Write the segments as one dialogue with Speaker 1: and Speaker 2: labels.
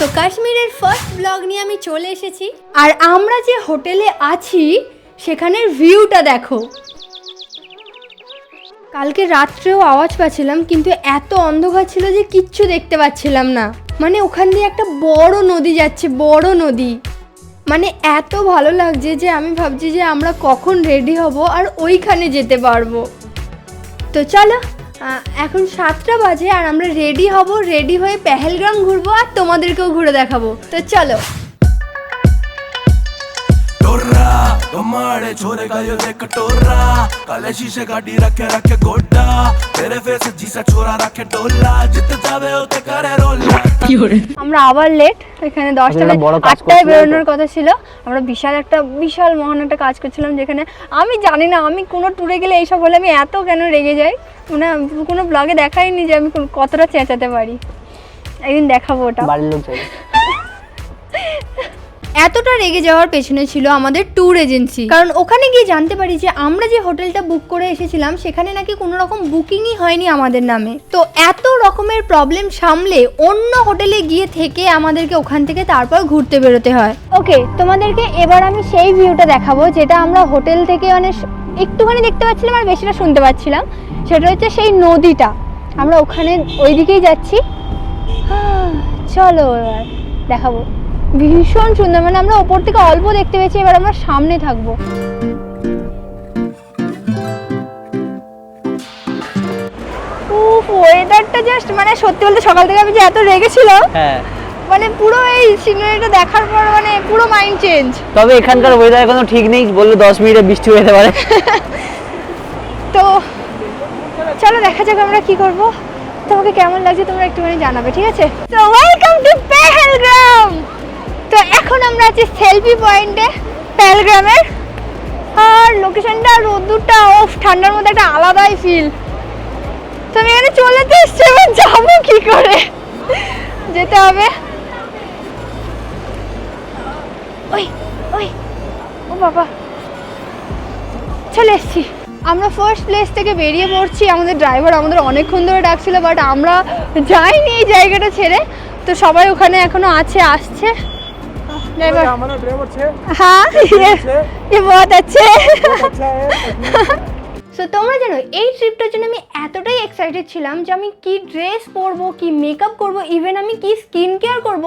Speaker 1: তো কাশ্মীরের first blog নিয়ে আমি চলে এসেছি। আর আমরা যে হোটেলে আছি, সেখানের ভিউটা দেখো। কালকে রাত্রেও আওয়াজ পাচ্ছিলাম, কিন্তু এত অন্ধকার ছিল যে কিচ্ছু দেখতে পাচ্ছিলাম না। মানে ওখান দিয়ে একটা বড় নদী যাচ্ছে, বড় নদী। মানে এত ভালো লাগছে যে আমি ভাবছি যে আমরা কখন রেডি হব আর ওইখানে যেতে পারব। তো চলো এখন সাতটা বাজে আর আমরা রেডি হব রেডি হয়ে পেহেলগ্রাম ঘুরবো আর তোমাদেরকেও ঘুরে দেখাবো। তো চলো।
Speaker 2: कमाड़े छोरे का यो देख टोरा काले शीशे गाड़ी रखे रखे गोड्डा तेरे फेस जीसा छोरा रखे डोला जित जावे उते करे रोला
Speaker 1: আমরা আবার লেট এখানে দশটা
Speaker 3: একটা বড় কাজ
Speaker 1: আটটায়
Speaker 3: করছিলে
Speaker 1: বেরোনোর কথা ছিল আমরা বিশাল একটা বিশাল মহান একটা কাজ করছিলাম যেখানে আমি জানি না আমি কোনো ট্যুরে গেলে এইসব হলে আমি এত কেন রেগে যাই মানে কোনো ব্লগে দেখাইনি যে আমি কোন- কতটা চেঁচাতে পারি একদিন দেখাবো ওটা
Speaker 3: বাড়ির লোক চাই
Speaker 1: এতটা রেগে যাওয়ার পেছনে ছিল আমাদের ট্যুর এজেন্সি কারণ ওখানে গিয়ে জানতে পারি যে আমরা যে হোটেলটা বুক করে এসেছিলাম সেখানে নাকি কোনো রকম বুকিংই হয়নি আমাদের নামে। তো এত রকমের প্রবলেম সামলে অন্য হোটেলে গিয়ে থেকে আমাদেরকে ওখান থেকে তারপর ঘুরতে বেরোতে হয়। ওকে তোমাদেরকে এবার আমি সেই ভিউটা দেখাবো যেটা আমরা হোটেল থেকে মানে একটুখানি দেখতে পাচ্ছিলাম আর বেশিটা শুনতে পাচ্ছিলাম। সেটা হচ্ছে সেই নদীটা। আমরা ওখানে ওই দিকেই যাচ্ছি। আহ, চলো এবার দেখাবো। ভীষণ সুন্দর মানে আমরা ওপর থেকে অল্প দেখতে পেয়েছি এবার আমরা সামনে থাকব। উফ ওয়েদারটা জাস্ট মানে সত্যি বলতে সকাল থেকে আমি যে এত রেগেছিলাম
Speaker 3: হ্যাঁ।
Speaker 1: মানে পুরো এই সিনারিটা দেখার পর মানে পুরো মাইন্ড চেঞ্জ
Speaker 3: তবে এখানকার ওয়েদার কোনো ঠিক নেই বললে দশ মিনিটে বৃষ্টি হয়ে যেতে পারে।
Speaker 1: তো চলো দেখা যাক আমরা কি করব। তোমাকে কেমন লাগছে তোমরা একটুখানি জানাবে ঠিক আছে? তো ওয়েলকাম টু পেহেলগ্রাম তো এখন আমরা আছি সেলফি পয়েন্টে প্যালগ্রামের আর লোকেশনটা রোদ্দুরটা ও ঠান্ডার মধ্যে একটা আলাদাই ফিল তো আমি এখানে চলে তো এসছি, এবার যাব কী করে? যেতে হবে। ওই ওই, ও বাবা। চলে এসছি। আমরা ফার্স্ট প্লেস থেকে বেরিয়ে পড়ছি। আমাদের ড্রাইভার আমাদের অনেকক্ষণ ধরে ডাকছিল বাট আমরা যাইনি এই জায়গাটা ছেড়ে। তো সবাই ওখানে এখনও আছে, আসছে। ড্রাইভার হ্যাঁ ये ये बहुत अच्छे সো তোমরা জানো এই ট্রিপটার জন্য আমি এতটাই এক্সাইটেড ছিলাম যে আমি কি ড্রেস পরবো কি মেকআপ করব ইভেন আমি কি স্কিন কেয়ার করব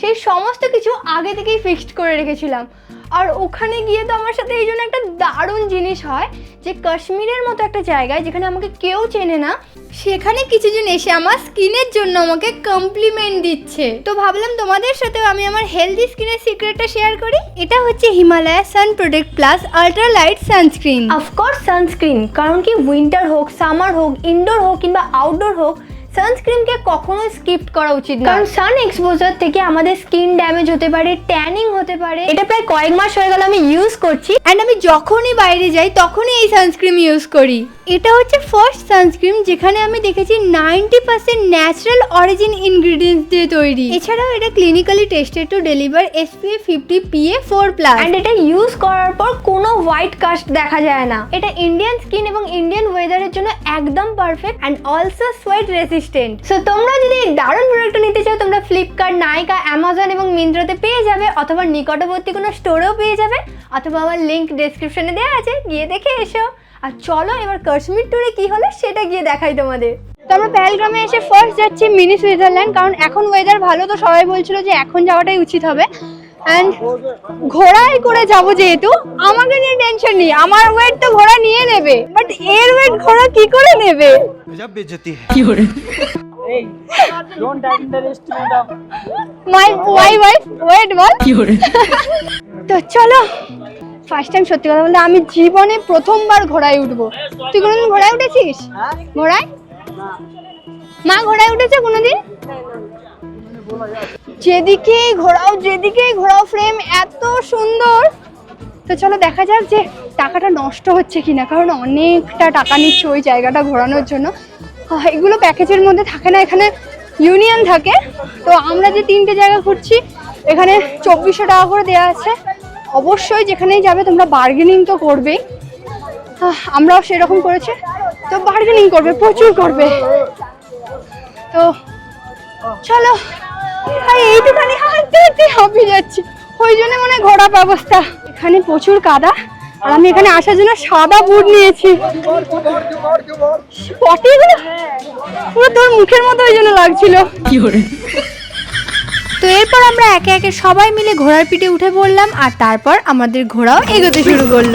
Speaker 1: সেই সমস্ত কিছু আগে থেকেই ফিক্সড করে রেখেছিলাম। আর ওখানে গিয়ে তো আমার সাথে এই জন্য একটা দারুণ জিনিস হয় যে কাশ্মীরের মতো একটা জায়গায় যেখানে আমাকে কেউ চেনে না, সেখানে কিছুজন এসে আমার স্কিনের জন্য আমাকে কমপ্লিমেন্ট দিচ্ছে। তো ভাবলাম তোমাদের সাথেও আমি আমার হেলদি স্কিনের সিক্রেটটা শেয়ার করি। এটা হচ্ছে Himalaya sun protect plus ultra light sunscreen of course sunscreen কারণ কি উইন্টার হোক সামার হোক ইনডোর হোক কিংবা আউটডোর হোক সানস্ক্রিনকে কখনো স্কিপ করা উচিত না কারণ সান এক্সপোজার থেকে আমাদের স্কিন ড্যামেজ হতে পারে ট্যানিং হতে পারে। এটা প্রায় কয়েক মাস হয়ে গেল আমি ইউজ করছি। অ্যান্ড আমি যখনই বাইরে যাই তখনই এই সানস্ক্রিন ইউজ করি। এটা হচ্ছে ফার্স্ট সানস্ক্রিন যেখানে আমি দেখেছি ninety percent natural origin ingredients দিয়ে তৈরি। এছাড়াও এটা clinically tested to deliver SPF fifty PA four plus and এটা ইউজ করার পর কোনো হোয়াইট কাস্ট দেখা যায় না। এটা ইন্ডিয়ান স্কিন এবং ইন্ডিয়ান ওয়েদারের জন্য একদম perfect and also sweat resistant so তোমরা যদি দারুণ প্রোডাক্টটা নিতে চাও, তোমরা ফ্লিপকার্ট নাইকা অ্যামাজন এবং মিন্ত্রাতে পেয়ে যাবে, অথবা নিকটবর্তী কোনো স্টোরেও পেয়ে যাবে, অথবা আমার লিঙ্ক ডেসক্রিপশনে দেওয়া আছে, গিয়ে দেখে এসো। আর চলো, এবার কাশ্মীর ট্যুরে কি হলো, সেটা গিয়ে দেখাই তোমাদের। তো আমরা পেহেলগ্রামে এসে ফার্স্ট যাচ্ছি মিনি সুইজারল্যান্ড কারণ এখন ওয়েদার ভালো, তো সবাই বলছিল যে এখন যাওয়াটাই উচিত হবে। অ্যান্ড ঘোড়ায় করে যাব যেহেতু আমাকে নিয়ে টেনশন নেই। আমার ওয়েট তো ঘোড়া নিয়ে নেবে। বাট এর ওয়েট ঘোড়া কি করে নেবে?
Speaker 2: কি করে?
Speaker 1: মাই ওয়াই ওয়াইফ ওয়েট বল। কি করে? তো চলো ফার্স্ট টাইম সত্যি কথা বলতে আমি জীবনে প্রথমবার ঘোড়ায় উঠবো। তুই কোনোদিন ঘোড়ায় উঠেছিস? ঘোড়ায়? মা ঘোড়ায় উঠেছে কোনোদিন? যেদিকেই ঘোরাও যেদিকেই ঘোরাও ফ্রেম এত সুন্দর। তো চলো দেখা যাক যে টাকাটা নষ্ট হচ্ছে কিনা, কারণ অনেকটা টাকা নিচ্ছে ওই জায়গাটা ঘোরানোর জন্য। এগুলো প্যাকেজের মধ্যে থাকে না, এখানে ইউনিয়ন থাকে। তো আমরা যে তিনটে জায়গা ঘুরছি, এখানে চব্বিশশো টাকা করে দেওয়া আছে। অবশ্যই যেখানেই যাবে তোমরা বার্গেনিং তো করবেই। আমরাও সেরকম করেছি। তো বার্গেনিং করবে, প্রচুর করবে। তো চলো ভাই এইটুখানি হাঁটতে হাঁটতে হাঁপিয়ে যাচ্ছি? ওই জন্য মনে ঘোড়া ব্যবস্থা। এখানে প্রচুর কাদা, আর আমি এখানে আসার জন্য সাদা বুট নিয়েছি। পটিগুলো পুরো তোর মুখের মতো ওই জন্য লাগছিল। তো এরপর আমরা একে একে সবাই মিলে ঘোড়ার পিঠে উঠে পড়লাম, আর তারপর আমাদের ঘোড়াও এগোতে শুরু করল।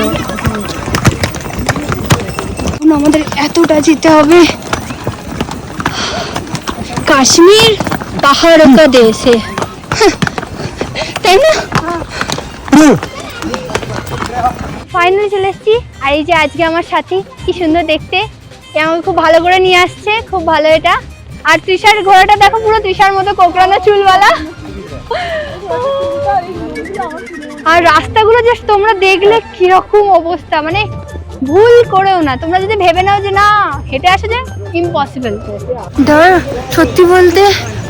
Speaker 1: আমাদের এতটা যেতে হবে। কাশ্মীর। পাহাড় কা দেশে তাই না? ফাইনালি চলে এসেছি। আর এই যে আজকে আমার সাথী কি সুন্দর দেখতে। আমাকে খুব ভালো করে নিয়ে আসছে খুব ভালো এটা। আর তৃষার ঘোড়াটা দেখো পুরো তৃষার মতো কোকড়ানো চুলওয়ালা। আর রাস্তাগুলো জাস্ট তোমরা দেখলে কীরকম অবস্থা মানে ভুল করেও না। তোমরা যদি ভেবে নাও যে না হেঁটে আসা যায় ইম্পসিবল ধর সত্যি বলতে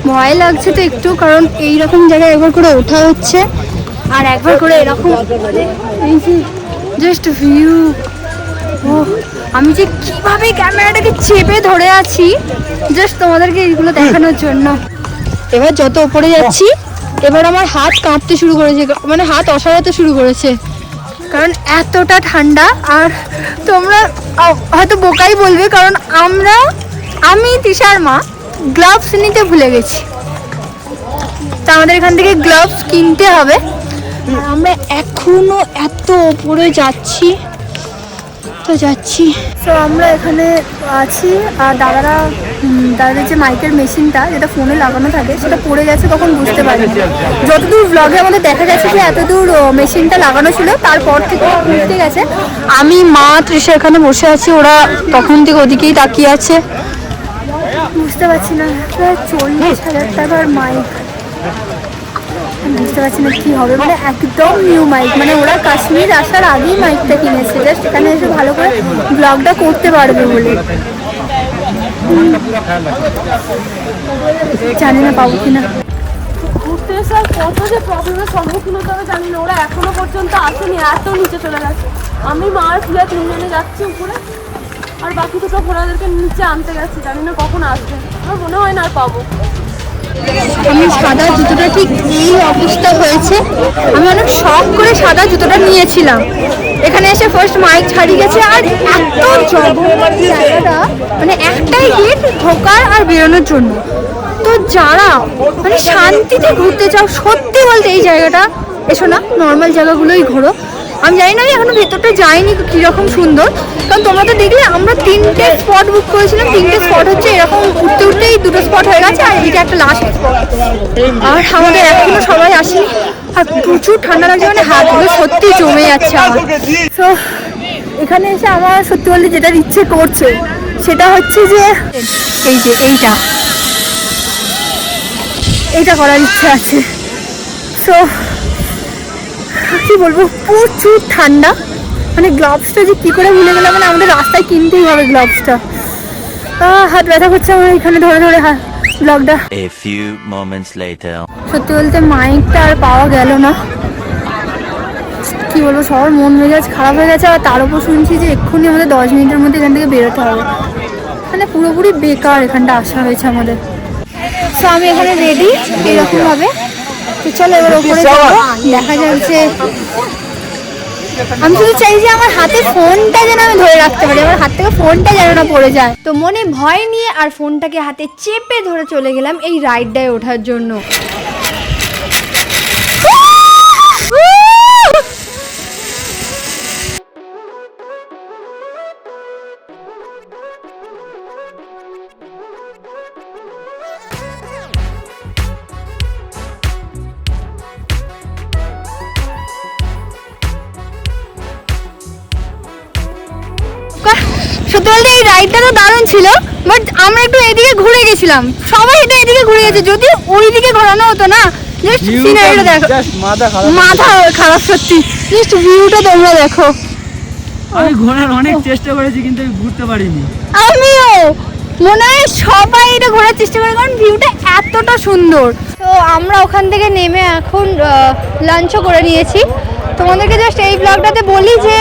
Speaker 1: ভয় লাগছে তো একটু, কারণ এই রকম জায়গায় একবার করে ওঠা হচ্ছে। আর একবার করে এরকম জাস্ট ভিউ ও আমি যে কীভাবে ক্যামেরাটাকে চেপে ধরে আছি জাস্ট তোমাদেরকে এইগুলো দেখানোর জন্য। এবার যত উপরে যাচ্ছি, এবার আমার হাত কাঁপতে শুরু করেছে মানে হাত অসারাতে শুরু করেছে। কারণ এতটা ঠান্ডা, আর তোমরা হয়তো বোকাই বলবে, কারণ আমরা, আমি তিশার মা। গ্লাভস নিতে ভুলে গেছি। তা আমাদের এখান থেকে গ্লাভস কিনতে হবে। আর আমরা এখনও এত উপরে যাচ্ছি। তো যাচ্ছি। তো আমরা এখানে আছি আর দাদারা দাদাদের যে মাইকের মেশিনটা যেটা ফোনে লাগানো থাকে সেটা পড়ে গেছে তখন বুঝতে পারিনি। যতদূর ব্লগে আমাদের দেখা গেছে যে এতদূর মেশিনটা লাগানো ছিল তারপর থেকে বুঝতে গেছে। আমি মা তৃষা এখানে বসে আছি ওরা তখন থেকে ওদিকেই তাকিয়ে আছে। বুঝতে পারছি না। প্রায় চল্লিশ হাজার টাকার মাইক বুঝতে পারছি না কি হবে। মানে একদম নিউ মাইক মানে ওরা কাশ্মীর আসার আগেই মাইকটা কিনেছে। জাস্ট এখানে এসে ভালো করে ব্লগটা করতে পারবে বলে। জানি না পাবো কিনা।
Speaker 4: ঘুরতে এসে কত যে প্রবলেমের সম্মুখীন হতে হবে না। ওরা এখনও পর্যন্ত আসেনি, এত নিচে চলে গেছে। আমি মা আর তিনজনে যাচ্ছি উপরে। আর বাকি দুটো ঘোড়াদেরকে নিচে আনতে গেছি, জানি না কখন আসবে। আমার মনে হয় না আর পাবো।
Speaker 1: আমি সাদা জুতোটা ঠিক এই অবস্থা হয়েছে। আমি অনেক শখ করে সাদা জুতোটা নিয়েছিলাম। এখানে এসে ফার্স্ট মাইক ছাড়িয়ে গেছে আর এত জায়গাটা মানে একটাই গেট ঢোকার আর বেরোনোর জন্য। তো যারা মানে শান্তিতে ঘুরতে চাও, সত্যি বলতে এই জায়গাটা, এসো না নর্মাল জায়গাগুলোই ঘোরো। আমি জানি না আমি এখনও ভেতরটা যাইনি কীরকম সুন্দর। কারণ তোমরা তো দেখলে আমরা তিনটে স্পট বুক করেছিলাম। তিনটে স্পট হচ্ছে এরকম উঠতে উঠতেই দুটো স্পট হয়ে গেছে আর এদিকে একটা লাস্ট স্পট আর আমাদের এখনও সবাই আসেনি। আর প্রচুর ঠান্ডা লাগছে মানে হাতগুলো সত্যি জমে যাচ্ছে আমার। তো এখানে এসে আমার সত্যি বলতে যেটা ইচ্ছে করছে, সেটা হচ্ছে যে এই যে এইটা। এইটা করার ইচ্ছে আছে। সো কি বলব প্রচুর ঠান্ডা। মানে গ্লাভসটা যে কি করে ভুলে গেলাম মানে আমাদের রাস্তায় কিনতেই হবে গ্লাভসটা হাত ব্যথা করছে আমার এখানে ধরে ধরে ব্লগটা
Speaker 5: moments later.
Speaker 1: সত্যি বলতে মাইকটা আর পাওয়া গেল না। কি বলব সবার মন মেজাজ খারাপ হয়ে গেছে আর তার উপর শুনছি যে এক্ষুনি আমাদের দশ মিনিটের মধ্যে এখান থেকে বেরোতে হবে। মানে পুরোপুরি বেকার এখানটা আসা হয়েছে আমাদের। তো আমি এখানে রেডি এরকম ভাবে তো চলো এবার ওপরে দেখা যাচ্ছে আমি শুধু চাই যে আমার হাতে ফোনটা যেন আমি ধরে রাখতে পারি। আমার হাত থেকে ফোনটা যেন না পড়ে যায়। তো মনে ভয় নিয়ে আর ফোনটাকে হাতে চেপে ধরে চলে গেলাম এই রাইডটায় ওঠার জন্য। রাইডটা তো দারুণ ছিল বাট আমরা একটু এদিকে ঘুরে গেছিলাম। সবাই এটা এদিকে ঘুরে গেছে যদি ওই দিকে ঘোরানো হতো না। জাস্ট সিনারিটা দেখো। মাথা খারাপ সত্যি। জাস্ট ভিউটা তোমরা দেখো।
Speaker 3: আমি ঘোরার অনেক চেষ্টা করেছি কিন্তু আমি ঘুরতে পারিনি।
Speaker 1: আমিও। মনে হয় সবাই এটা ঘোরার চেষ্টা করে কারণ ভিউটা এতটা সুন্দর। তো আমরা ওখান থেকে নেমে এখন লাঞ্চও করে নিয়েছি। তোমাদেরকে জাস্ট এই ব্লগটাতে বলি যে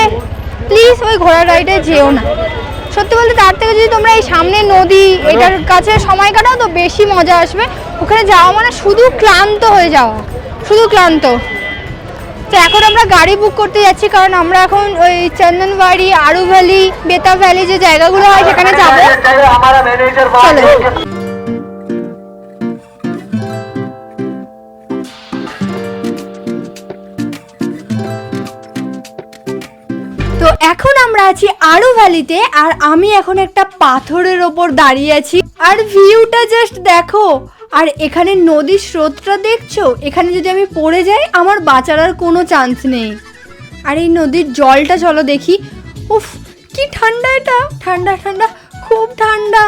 Speaker 1: প্লিজ ওই ঘোড়ার রাইডে যেও না। সত্যি বলতে তার থেকে যদি তোমরা এই সামনে নদী এটার কাছে সময় কাটাও তো বেশি মজা আসবে। ওখানে যাওয়া মানে শুধু ক্লান্ত হয়ে যাওয়া শুধু ক্লান্ত। তো এখন আমরা গাড়ি বুক করতে যাচ্ছি কারণ আমরা এখন ওই চন্দনবাড়ি আরু ভ্যালি বেতা ভ্যালি যে জায়গাগুলো হয় সেখানে যাব। চলো। আছি আরু ভ্যালিতে, আর আমি এখন একটা পাথরের ওপর দাঁড়িয়ে আছি। আর ভিউটা জাস্ট দেখো। আর এখানে নদীর স্রোতটা দেখছ? এখানে যদি আমি পড়ে যাই, আমার বাঁচার কোনো চান্স নেই। আর এই নদীর জলটা চলো দেখি। উফ, কি ঠান্ডা এটা। ঠান্ডা ঠান্ডা, খুব ঠান্ডা।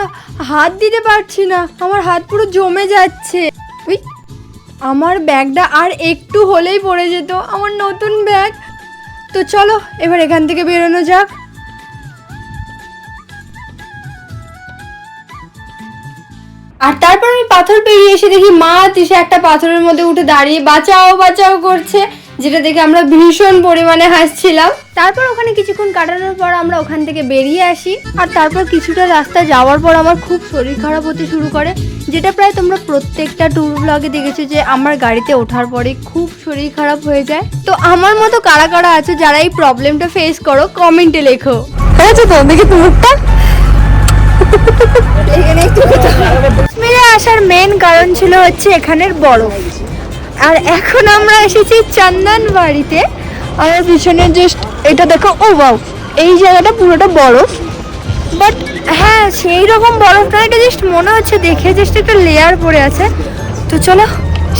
Speaker 1: হাত দিতে পারছি না। আমার হাত পুরো জমে যাচ্ছে। উই, আমার ব্যাগটা আর একটু হলেই পড়ে যেত। আমার নতুন ব্যাগ। তো চলো, এবার এখান থেকে বেরোনো যাক। আর তারপর আমি পাথর পেরিয়ে এসে দেখি মা তিসে একটা পাথরের মধ্যে উঠে দাঁড়িয়ে বাঁচাও বাঁচাও করছে, যেটা দেখে আমরা ভীষণ পরিমাণে হাসছিলাম। তারপর ওখানে কিছুক্ষণ কাটানোর পর আমরা ওখান থেকে বেরিয়ে আসি। আর তারপর কিছুটা রাস্তা যাওয়ার পর আমার খুব শরীর খারাপ হতে শুরু করে, যেটা প্রায় তোমরা প্রত্যেকটা ট্যুর ব্লগে দেখেছ যে আমার গাড়িতে ওঠার পরে খুব শরীর খারাপ হয়ে যায়। তো আমার মতো কারা কারা আছে যারা এই প্রবলেমটা ফেস করো কমেন্টে লেখো। হয়েছে তো দেখি একটু কাশ্মীরে আসার মেন কারণ ছিল হচ্ছে এখানের বরফ। আর এখন আমরা এসেছি চন্দন বাড়িতে। আমার পিছনে জাস্ট এটা দেখো ও বাউ এই জায়গাটা পুরোটা বরফ। বাট হ্যাঁ সেই রকম বরফ না এটা জাস্ট মনে হচ্ছে দেখে জাস্ট একটা লেয়ার পড়ে আছে। তো চলো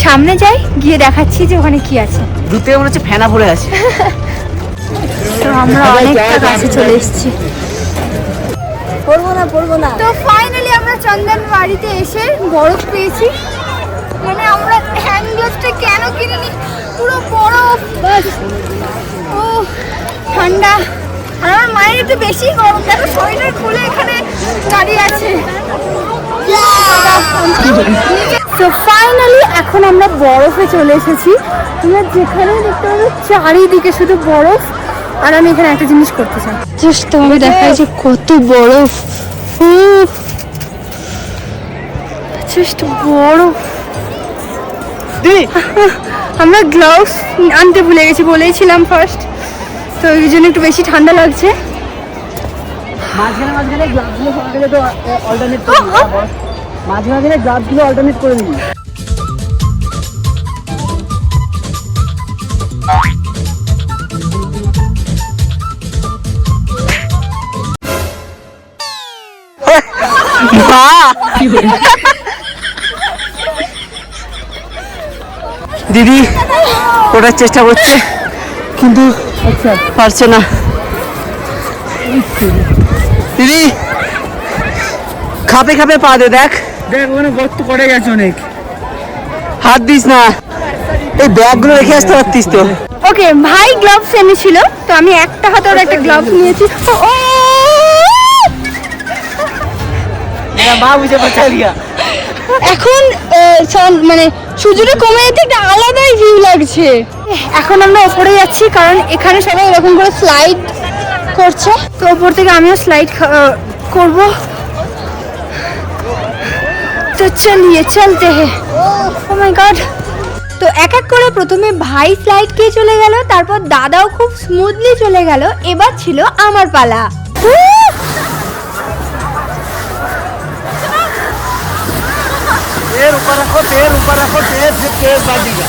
Speaker 1: সামনে যাই গিয়ে দেখাচ্ছি যে ওখানে কি আছে।
Speaker 3: থেকে মনে হচ্ছে ফেনা পড়ে আছে।
Speaker 1: তো আমরা অনেকটা কাছে চলে এসেছি।
Speaker 4: পড়ব না পড়ব না।
Speaker 1: তো ফাইনালি আমরা চন্দন বাড়িতে এসে বরফ পেয়েছি। মানে আমরা হ্যান্ড গ্লাভসটা কেন কিনিনি? পুরো বরফ। ও ঠান্ডা। আমার মায়ের একটু বেশি গরম। দেখো, শরীরের খুলে এখানে দাঁড়িয়ে আছে। তো ফাইনালি এখন আমরা বরফে চলে এসেছি। তোমরা যেখানে দেখতে পাবে, চারিদিকে শুধু বরফ। আর আমি এখানে একটা জিনিস করতে চাই। জাস্ট তোমাকে দেখাই যে কত বরফ জাস্ট বরফ আমরা গ্লাভস আনতে ভুলে গেছি বলেইছিলাম ফার্স্ট তো ওই জন্য একটু বেশি ঠান্ডা লাগছে।
Speaker 3: মাঝখানে মাঝখানে গ্লাভসগুলো ফাঁকা গেলে তো অল্টারনেট করে মাঝে মাঝখানে গ্লাভসগুলো অল্টারনেট করে দিবি দিদি ওটার চেষ্টা করছে কিন্তু পারছে না। দিদি খাপে খাপে পা দে দেখ।
Speaker 6: দেখ ওখানে গর্ত পড়ে গেছে অনেক।
Speaker 3: হাত দিস না। এই ব্যাগগুলো রেখে আসতে পারতিস তো।
Speaker 1: ওকে ভাই গ্লাভস এনেছিল তো আমি একটা হাতে ওর একটা গ্লাভস নিয়েছি। ও
Speaker 3: মা বুঝে বাঁচা লিয়া
Speaker 1: এখন মানে সূর্যটা কমে যেতে একটা আলাদাই ভিউ লাগছে। এখন আমরা ওপরে যাচ্ছি, কারণ এখানে সবাই এরকম করে স্লাইড করছে। তো ওপর থেকে আমিও স্লাইড করব। তো চলিয়ে চলতে হে। ও মাই গড তো এক এক করে প্রথমে ভাই স্লাইড কে চলে গেল, তারপর দাদাও খুব স্মুথলি চলে গেল, এবার ছিল আমার পালা।
Speaker 6: पैर ऊपर रखो पैर ऊपर रखो पैर से पैर बाजेगा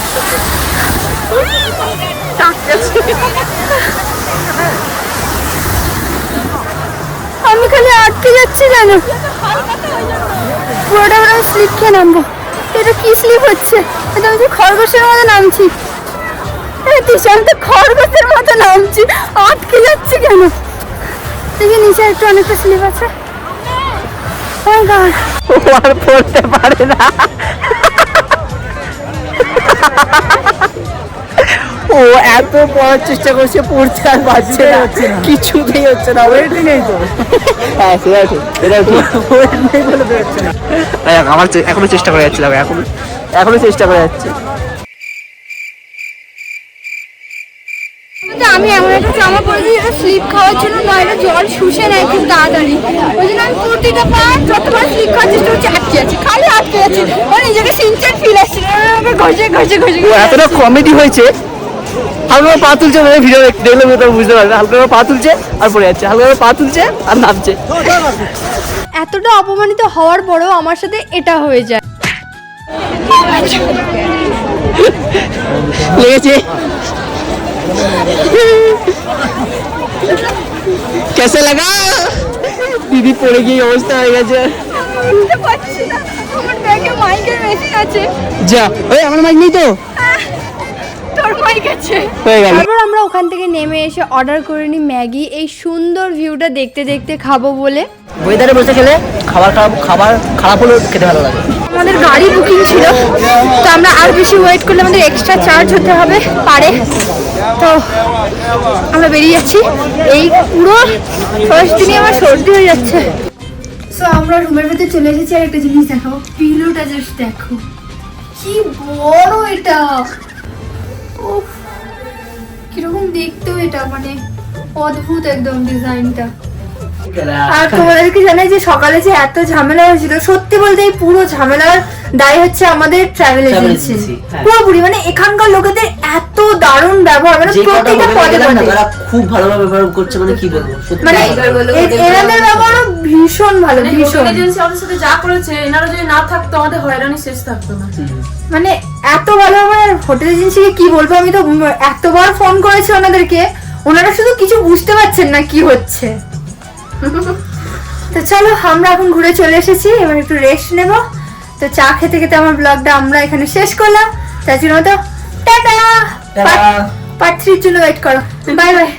Speaker 1: আমি খালি আটকে যাচ্ছি জানো পুরোটা আমরা স্লিপ খেয়ে নামবো এটা কি স্লিপ হচ্ছে এটা আমি তো খরগোশের মতো নামছি এই তিশা, আমি তো খরগোশের মতো নামছি আটকে যাচ্ছি কেন দেখি নিচে একটু অনেকটা স্লিপ আছে Oh my God.
Speaker 3: ও আর পড়তে পারে না। ও এত পড়ার চেষ্টা করছে পড়তে আর পারছে না। কিছুতেই হচ্ছে না। ওয়েট নেই তো। হ্যাঁ ঠিক আছে এটা ঠিক।
Speaker 6: ওয়েট নেই বলে বেরোচ্ছে না।
Speaker 3: আমার এখনও চেষ্টা করে যাচ্ছিলাম এখন এখনও চেষ্টা করে যাচ্ছে।
Speaker 1: আমি এমন একটা জামা পরেছি যেটা স্লিপ খাওয়ার জন্য নয় এটা জল শুষে নেয় খুব তাড়াতাড়ি। ওই জন্য আমি প্রতিটা পা যতবার স্লিপ খাওয়ার চেষ্টা করছি আটকে যাচ্ছি খালি আটকে যাচ্ছি। ও নিজেকে সিনচার ফিল আসছে আমাকে ঘষে ঘষে ঘষে
Speaker 3: এতটা কমেডি হয়েছে। হালকা পা তুলছে মানে ভিডিও দেখলে তো বুঝতে পারবে। হালকা পা তুলছে আর পড়ে যাচ্ছে। হালকা পা তুলছে আর নামছে।
Speaker 1: এতটা অপমানিত হওয়ার পরেও আমার সাথে এটা হয়ে যায়।
Speaker 3: লেগেছে। কেসে লাগা দিদি পড়ে গিয়ে অবস্থা হয়ে গেছে যা ওই আমার মাইক নেই তো হয়ে
Speaker 1: তারপর আমরা ওখান থেকে নেমে এসে অর্ডার করে নিই ম্যাগি। এই সুন্দর ভিউটা দেখতে দেখতে খাব বলে।
Speaker 3: ওয়েদারে বসে গেলে খাবার খারাপ খাবার খারাপ হলেও খেতে ভালো লাগে।
Speaker 1: আমাদের গাড়ি বুকিং ছিল তো আমরা আর বেশি ওয়েট করলে আমাদের এক্সট্রা চার্জ হতে হবে পারে। তো আমরা বেরিয়ে যাচ্ছি। এই পুরো ফার্স্ট দিনই আমার সর্দি হয়ে যাচ্ছে। সো আমরা রুমের ভেতরে চলে এসেছি আর একটা জিনিস দেখো পিলোটা জাস্ট দেখো। কি বড় এটা! কীরকম দেখতেও এটা মানে অদ্ভুত একদম ডিজাইনটা আর তোমাদেরকে জানাই যে সকালে যে এত ঝামেলা হয়েছিল সত্যি বলতে এই পুরো ঝামেলার দায় হচ্ছে আমাদের ট্রাভেল এজেন্সি
Speaker 3: হ্যাঁ।
Speaker 1: পুরোপুরি মানে এখানকার লোকেদের এত দারুণ ব্যবহার মানে প্রত্যেকটা পদে পদে।
Speaker 3: খুব ভালোভাবে ব্যবহার করছে মানে কি বলব
Speaker 1: মানে এনাদের ব্যবহারও ভীষণ ভালো ভীষণ।
Speaker 4: এজেন্সি আমাদের সাথে যা করেছে এনারা যদি না থাকতো আমাদের হয়রানি শেষ থাকতো না।
Speaker 1: মানে এত ভালো আমার হোটেল এজেন্সিকে কি বলব আমি তো এতবার ফোন করেছি ওনাদেরকে ওনারা শুধু কিছু বুঝতে পারছেন না কি হচ্ছে। তো চলো আমরা এখন ঘুরে চলে এসেছি এবার একটু রেস্ট নেব। তো চা খেতে খেতে আমার ব্লগটা আমরা এখানে শেষ করলাম। তার জন্য তো টাটা! পার্ট থ্রির জন্য ওয়েট করো। Bye bye